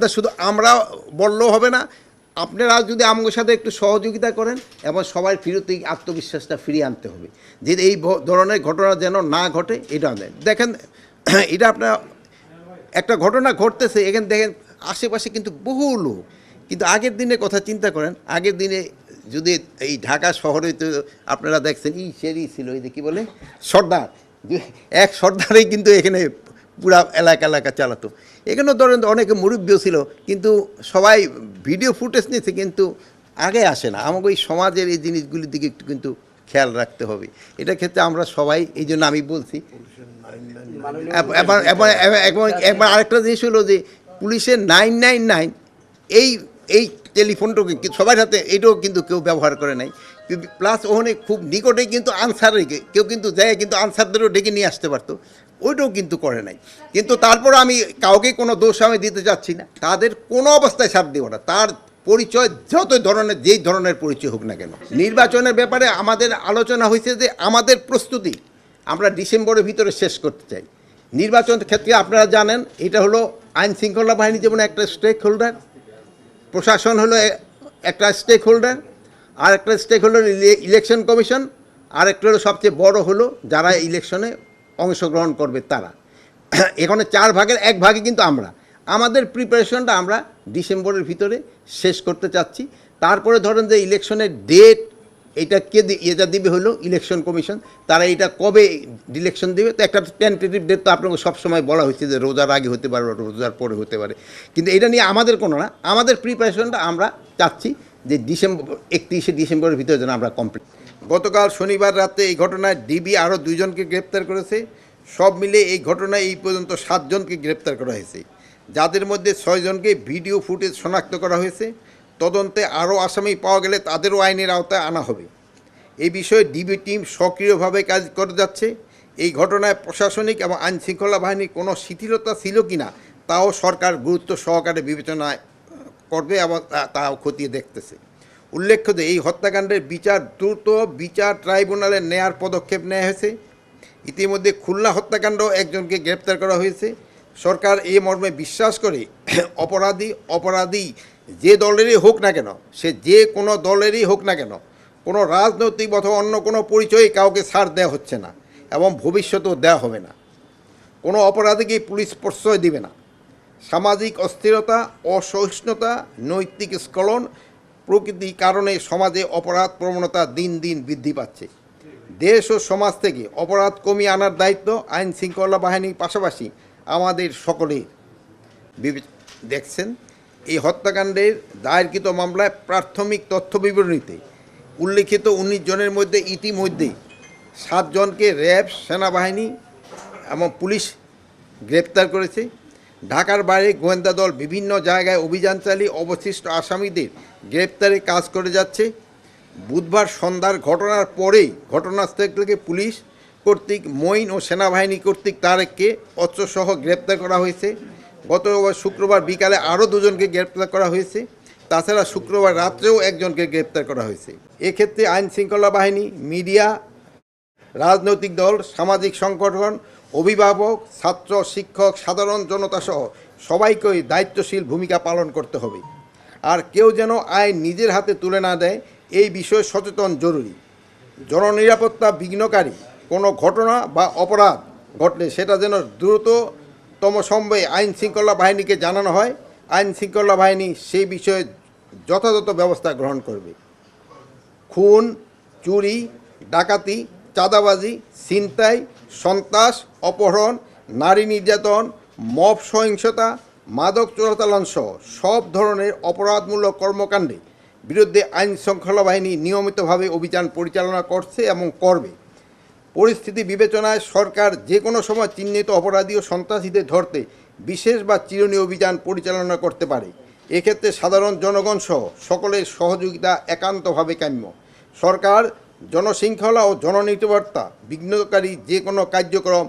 এটা শুধু আমরা বললেও হবে না, আপনারা যদি আমাদের সাথে একটু সহযোগিতা করেন এবং সবাই ফিরতে আত্মবিশ্বাসটা ফিরিয়ে আনতে হবে যে এই ধরনের ঘটনা যেন না ঘটে, এটা দেখেন, এটা আপনার একটা ঘটনা ঘটতেছে, এখানে দেখেন আশেপাশে কিন্তু বহু লোক। কিন্তু আগের দিনের কথা চিন্তা করেন, আগের দিনে যদি এই ঢাকা শহরে তো আপনারা দেখছেন ই সেরি ছিল, এই যে কী বলে? সর্দার। এক সর্দারেই কিন্তু এখানে পুরা এলাকা এলাকা চালাতো। এখানেও ধরেন অনেকে মুরব্বীও ছিল, কিন্তু সবাই ভিডিও ফুটেজ নিয়েছে কিন্তু আগে আসে না। আমাকে ওই সমাজের এই জিনিসগুলির দিকে একটু কিন্তু খেয়াল রাখতে হবে। এটা ক্ষেত্রে আমরা সবাই, এই জন্য আমি বলছি এবার আরেকটা জিনিস হলো যে, পুলিশের নাইন নাইন নাইন, এই এই টেলিফোনটাকে কি- সবার হাতে, এটাও কিন্তু কেউ ব্যবহার করে নাই। প্লাস ওখানে খুব নিকটে কিন্তু আনসার রেখে, কেউ কিন্তু যায় কিন্তু আনসারদেরও ডেকে নিয়ে আসতে পারতো। ওইটাও কিন্তু করে নাই। কিন্তু তারপর আমি কাউকে কোনো দোষ আমি দিতে চাচ্ছি না। তাদের কোনো অবস্থায় ছাড় দেবো না। তার পরিচয় যত ধরনের, যেই ধরনের পরিচয় হোক না কেন। নির্বাচনের ব্যাপারে আমাদের আলোচনা হয়েছে যে আমাদের প্রস্তুতি আমরা ডিসেম্বরের ভিতরে শেষ করতে চাই। নির্বাচন ক্ষেত্রে আপনারা জানেন, এটা হলো আইন শৃঙ্খলা বাহিনী যেমন একটা স্টেক হোল্ডার প্রশাসন হলো একটা স্টেক হোল্ডার আর একটা স্টেক হোল্ডার ইলেকশন কমিশন আর একটা হলো সবচেয়ে বড় হলো যারা ইলেকশনে অংশগ্রহণ করবে তারা। এখানে চার ভাগের এক ভাগে কিন্তু আমরা। আমাদের প্রিপারেশনটা আমরা ডিসেম্বরের ভিতরে শেষ করতে চাচ্ছি। তারপরে ধরেন যে ইলেকশনের ডেট এটা কে এটা দিবে হলো ইলেকশন কমিশন তারা এটা কবে ইলেকশন দিবে? তো একটা টেন্টেটিভ ডেট তো আপনাকে সবসময় বলা হয়েছে যে রোজার আগে হতে পারে রোজার পরে হতে পারে। কিন্তু এটা নিয়ে আমাদের কোনো না, আমাদের প্রিপারেশনটা আমরা চাচ্ছি যে ডিসেম্বর, একত্রিশে ডিসেম্বরের ভিতরে যেন আমরা কমপ্লিট গতকাল শনিবার রাতে এই ঘটনায় ডিবি আরও দুইজনকে গ্রেপ্তার করেছে। সব মিলে এই ঘটনায় এই পর্যন্ত সাতজনকে গ্রেপ্তার করা হয়েছে। যাদের মধ্যে ছয়জনকে ভিডিও ফুটেজ শনাক্ত করা হয়েছে। তদন্তে আরও আসামি পাওয়া গেলে তাদেরও আইনের আওতায় আনা হবে। এই বিষয়ে ডিবি টিম সক্রিয়ভাবে কাজ করে যাচ্ছে। এই ঘটনায় প্রশাসনিক এবং আইন শৃঙ্খলা বাহিনীর কোনো শিথিলতা ছিল কি না তাও সরকার গুরুত্ব সহকারে বিবেচনায় করবে তা- তাও খতিয়ে দেখতেছে। উল্লেখ্য যে এই হত্যাকাণ্ডের বিচার দ্রুত বিচার ট্রাইব্যুনালে নেয়ার পদক্ষেপ নেওয়া হয়েছে। ইতিমধ্যে খুলনা হত্যাকাণ্ড একজনকে গ্রেপ্তার করা হয়েছে। সরকার এই মর্মে বিশ্বাস করে অপরাধী অপরাধী যে দলেরই হোক না কেন, সে যে কোনো দলেরই হোক না কেন, কোনো রাজনৈতিক অথবা অন্য কোনো পরিচয়ে কাউকে ছাড় দেওয়া হচ্ছে না এবং ভবিষ্যতেও দেওয়া হবে না। কোনো অপরাধীকে পুলিশ প্রশ্রয় দিবে না। সামাজিক অস্থিরতা, অসহিষ্ণুতা, নৈতিক স্খলন প্রকৃতি কারণে সমাজে অপরাধ প্রবণতা দিন দিন বৃদ্ধি পাচ্ছে। দেশ ও সমাজ থেকে অপরাধ কমিয়ে আনার দায়িত্ব আইন শৃঙ্খলা বাহিনীর পাশাপাশি আমাদের সকলের। দেখছেন? এই হত্যাকাণ্ডের দায়েরকৃত মামলায় প্রাথমিক তথ্য বিবরণীতে উল্লিখিত উনিশ জনের মধ্যে ইতিমধ্যেই সাতজনকে র্যাব, সেনাবাহিনী এবং পুলিশ গ্রেপ্তার করেছে। ঢাকার বাইরে গোয়েন্দা দল বিভিন্ন জায়গায় অভিযান চালিয়ে অবশিষ্ট আসামিদের গ্রেপ্তারে কাজ করে যাচ্ছে। বুধবার সন্ধ্যার ঘটনার পরেই ঘটনাস্থল থেকে পুলিশ কর্তৃক মঈন ও সেনাবাহিনী কর্তৃক তারেককে অস্ত্রসহ গ্রেপ্তার করা হয়েছে। গত শুক্রবার বিকালে আরও দুজনকে গ্রেপ্তার করা হয়েছে। তাছাড়া শুক্রবার রাত্রেও একজনকে গ্রেপ্তার করা হয়েছে। এক্ষেত্রে আইন শৃঙ্খলা বাহিনী, মিডিয়া রাজনৈতিক দল, সামাজিক সংগঠন, অভিভাবক, ছাত্র, শিক্ষক, সাধারণ জনতা সহ সবাইকেই দায়িত্বশীল ভূমিকা পালন করতে হবে। আর কেউ যেন আইন নিজের হাতে তুলে না দেয়, এই বিষয়ে সচেতন জরুরি। জননিরাপত্তা বিঘ্নকারী কোনো ঘটনা বা অপরাধ ঘটলে সেটা যেন দ্রুততম সময়ে আইন শৃঙ্খলা বাহিনীকে জানানো হয়। আইন শৃঙ্খলা বাহিনী সেই বিষয়ে যথাযথ ব্যবস্থা গ্রহণ করবে। খুন, চুরি, ডাকাতি চাঁদাবাজি, ছিনতাই, সন্ত্রাস, অপহরণ, নারী নির্যাতন, মব সহিংসতা, মাদক চোরাচালান সহ সব ধরনের অপরাধমূলক কর্মকাণ্ডে বিরুদ্ধে আইন শৃঙ্খলা বাহিনী নিয়মিতভাবে অভিযান পরিচালনা করছে এবং করবে। পরিস্থিতি বিবেচনায় সরকার যে কোনো সময় চিহ্নিত অপরাধী ও সন্ত্রাসীদের ধরতে বিশেষ বা চিরুনি অভিযান পরিচালনা করতে পারে। এক্ষেত্রে সাধারণ জনগণ সহ সকলের সহযোগিতা একান্তভাবে কাম্য। সরকার জনশৃঙ্খলা ও জননিরাপত্তা বিঘ্নকারী যে কোনো কার্যক্রম